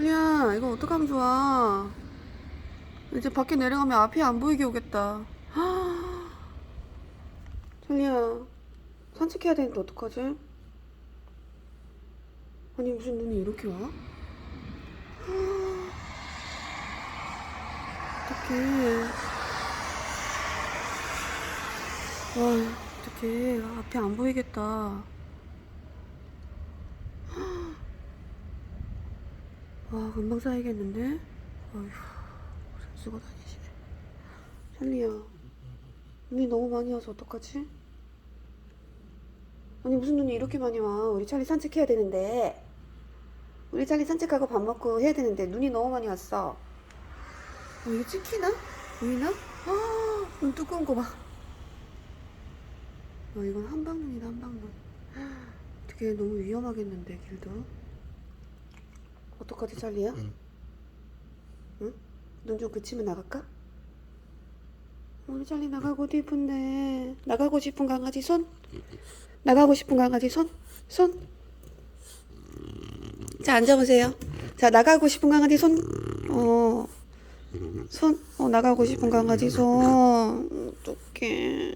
찰리야, 이거 어떡하면 좋아? 이제 밖에 내려가면 앞이 안 보이게 오겠다. 찰리야, 산책해야 되는데 어떡하지? 아니, 무슨 눈이 이렇게 와? 어떡해. 와, 어떡해. 앞이 안 보이겠다. 와, 금방 쌓이겠는데? 어휴, 잘 쓰고 다니시네. 찰리야, 눈이 너무 많이 와서 어떡하지? 아니, 무슨 눈이 이렇게 많이 와? 우리 찰리 산책해야 되는데. 우리 찰리 산책하고 밥 먹고 해야 되는데, 눈이 너무 많이 왔어. 어, 이거 찍히나? 보이나? 아, 눈 두꺼운 거 봐. 어, 이건 한방눈이다, 한방눈. 어떻게 너무 위험하겠는데, 길도. 어떡하지, 찰리야? 응. 응? 눈 좀 그치면 나갈까? 우리 찰리 나가고 싶은데. 나가고 싶은 강아지 손? 나가고 싶은 강아지 손? 손? 자, 앉아보세요. 자, 나가고 싶은 강아지 손? 어. 손? 어, 나가고 싶은 강아지 손. 어떡해.